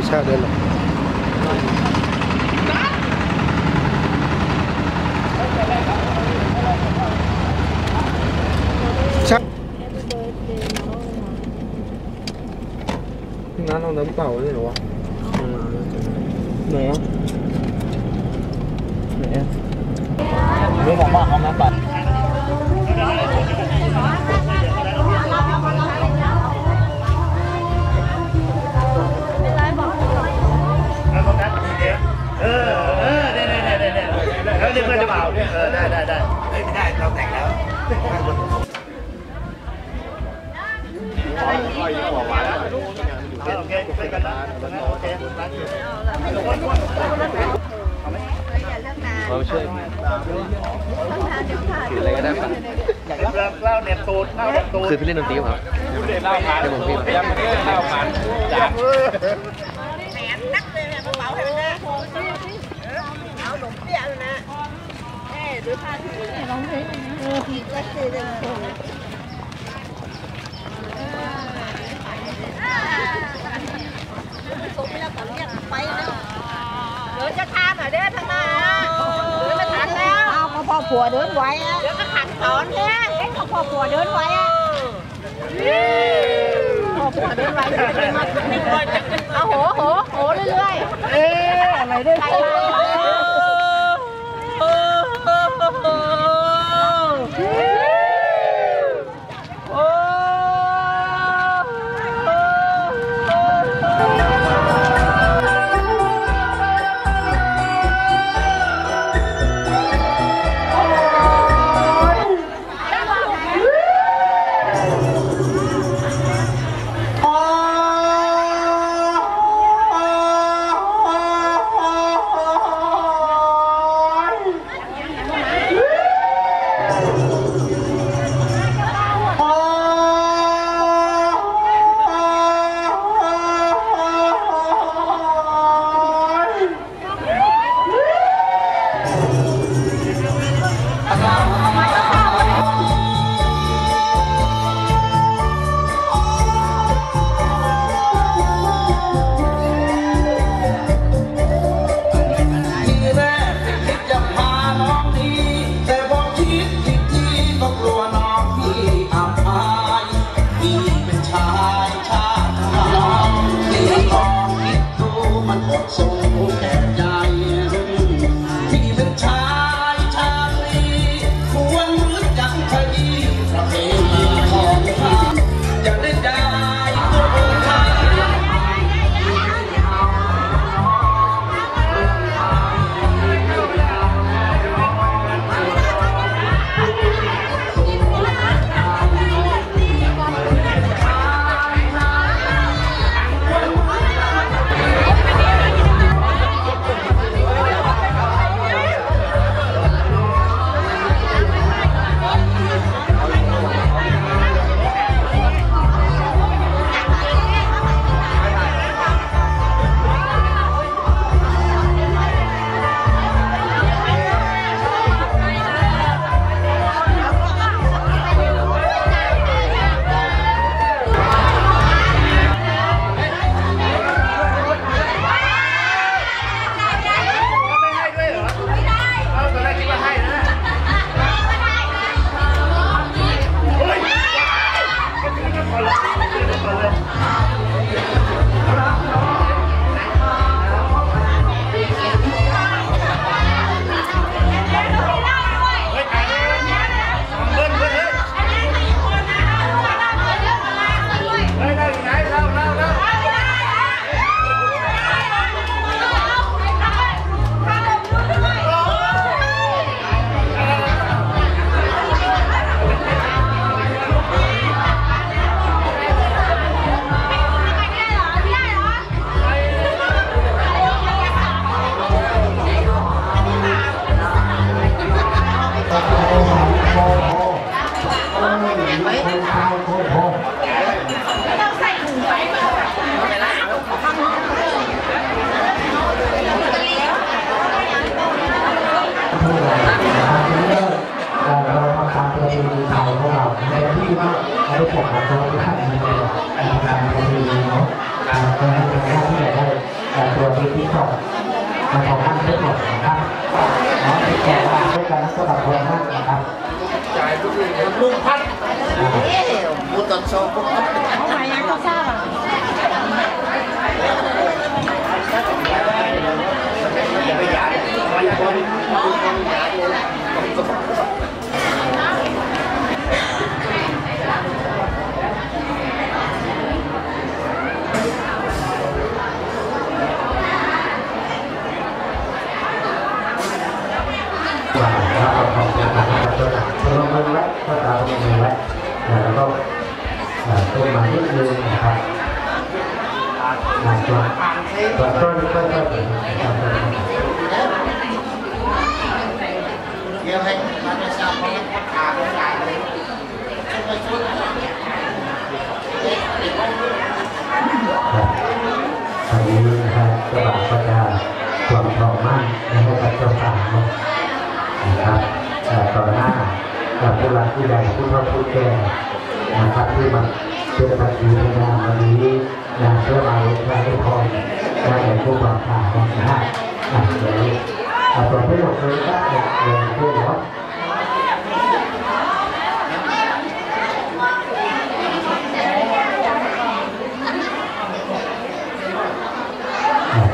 อะพิชาได้เลยชักน้ำเอาน้ำเปล่า เลยเหรอวะไหนอะไหนอะไม่บอกว่าเอาน้ำปั่นเออเออเนี่ยเนี่ยเนี่ยเนี่ยแล้วนี่เพื่อนจะเปล่าเนี่ยเออได้ได้ได้ไม่ได้เราแต่งแล้วโอเคช่วยกันนะโอเคเราช่วยถืออะไรก็ได้ป่ะเล่าเน็ตตูดเล่าเน็ตตูดคือพี่เล่นดนตรีป่ะครับเล่าผ่านให้ผมพี่ยังไม่ได้เล่า ผ่านจากเดี๋ยวจะทานหน่อยเด้อทางหน้าเดี๋ยวจะทันแล้วเอาพ่อผัวเดินไว้อะเดี๋ยวก็ขันสอนเนี่ยเอ็งพ่อผัวเดินไว้อะพ่อผัวเดินไว้จะเป็นมาเอาโหโหโหเรื่อยๆเอ๊ะอะไรได้ไปม Bye. าวโคโคต้องใส่ถุงไว้มาผู้ใดมาเลือกเราเรามาทำประเพณีไทยของเราในที่ว่าในผมของเราท่านมีเป็นการประเพณีเนาะการเป็นหน้าที่ได้แต่ตัวที่ที่สองมาของท่านเพื่อนนะครับขอติดต่อมาด้วยกันสำหรับคนท่านนะครับ จ่ายทุกอย่างลุงพัดมุตโชเขาหมา นะครับต่อหน้ากับผู้รักผู้ใหญ่ผู้เฒ่าผู้แก่นะครับที่มาเป็นปฏิบัติงานวันนี้งานเพื่อมาลดการให้พรได้ในผู้บังคับนะฮะอะเดี๋ยวเอาตัวที่หมดเลยก็เดี๋ยวเดี๋ยวเดี๋ยวเนาะ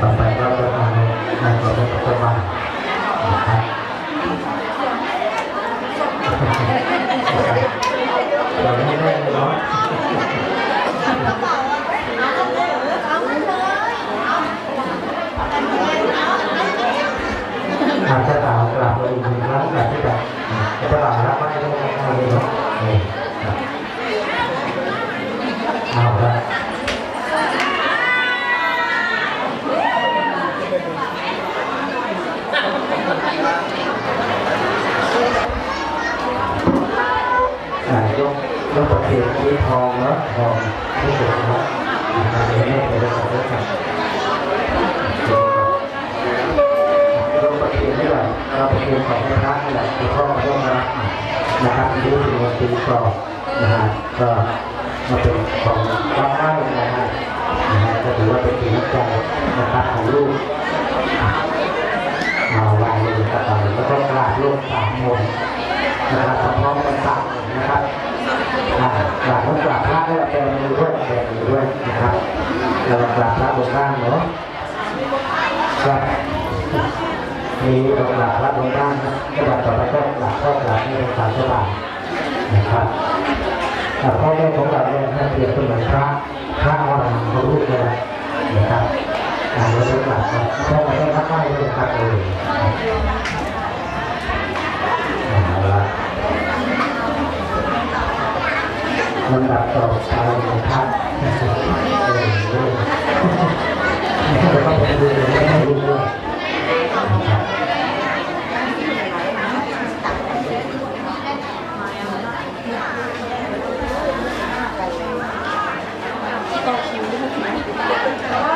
ต่อไปก็จะทำในตัวเลขปัจจุบันนะครับเราไม่ได้เนาะอาจะมกลับมาอีกหนึ่งครั้งแบบที่แบบจะตา มรับไม่ได้ไม่ได้เนาะเอาละ อ่ายกยกประเคนที่ทองเนาะทองที่สุดเนาะนะครับเดี๋ยวแม่ไปดูกันด้วยกันยกประเคนนี่แหละเราประเคนของพระนี่แหละที่พ่อมาร่วมรับนะครับที่ถึ งวันปีกรอบนะฮะก็มาเป็นของพระได้นะฮะนะฮะก็ถือว่าเป็นสิ่งใจนะครับของลูกเอาลายเลยกระเป๋าแล้วก็กราบลูกสามมนนะครับพร้อมกันตักนะครับกราบพระกราบพระได้แปลมือด้วยแปลมือด้วยนะครับแล้วกราบพระบนข้างเนาะครับมีกราบพระบนข้างนะกราบต่อไปก็กราบข้อกราบที่เป็นสามสบาย นะครับแต่พ่อแม่ของเราเนี่ยท่านเปรียบเสมือนพระพระอรหันต์ของลูกเลยนะครับอ่าเราจะกราบครับพ่อแม่พระใกล้เลยครับเออเอาละลำดับต่อไปของท่านเออเออจะต้องไปดูไม่ให้ดูด้วยนะครับ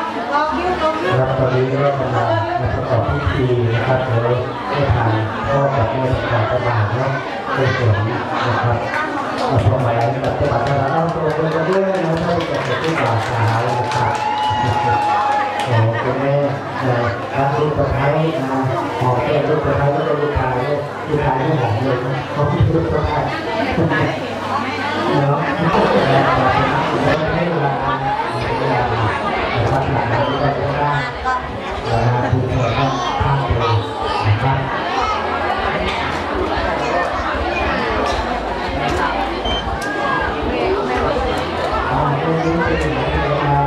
ครับตอนนี้ก็กำลังประกอบพิธี นะครับโดยให้ทางพ่อกับแม่ทางประบาทเนาะเป็นส่วนนะครับเอาสมัยปัจจุบันเราต้องตัวเป็นกันด้วยนะถ้าจะเป็นที่บ่าวสาวนะครับโอ้คุณแม่ทั้งลูกสะใภ้นะหอมแก้มลูกสะใภ้แล้วก็ลูกชายด้วยลูกชายที่หอมเลยนะเขาที่ลูกสะใภ้เนาะแล้วให้เวลานะครับหลังจากที่ได้ได้เวลาผู้คนก็ข้ามไปนะครับอ่าตรงนี้เป็นเวลา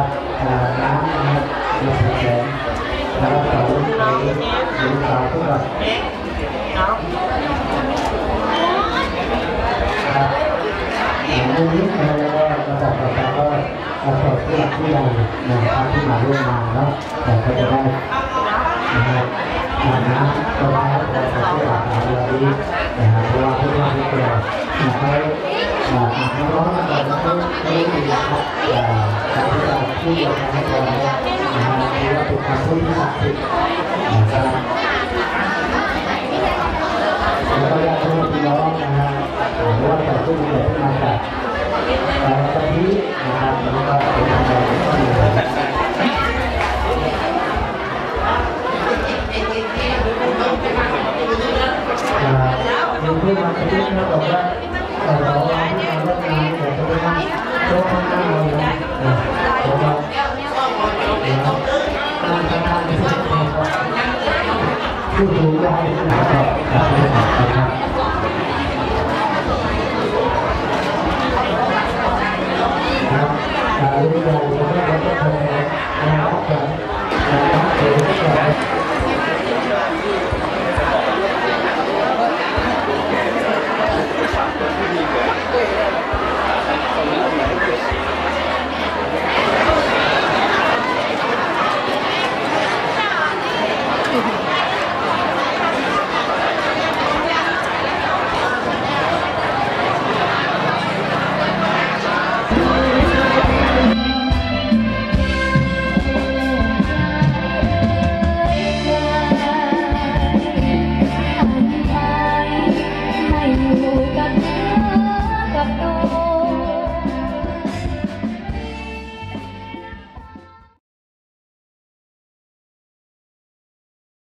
อ่าน้ำนะครับเราแสดงแล้วต่อไปดูสาวพวกเราครับอ่าตรงนี้เราก็ระดับต่อไปก็เราสอบ ผู้หลักผู้ใหญ่นะครับที่มาร่วมงานเนาะแต่ก็จะได้นะครับฐานะก็ได้เราขอที่หลักฐานเราดีนะครับเพราะว่าทุกท่านทุกคนนะครับอ่าอาจจะร้องกันแบบไม่ไม่ดีนะครับอ่าการที่เราพูดกันให้เรานะครับถือว่าเป็นคำพูดที่ศักดิ์สิทธิ์นะครับ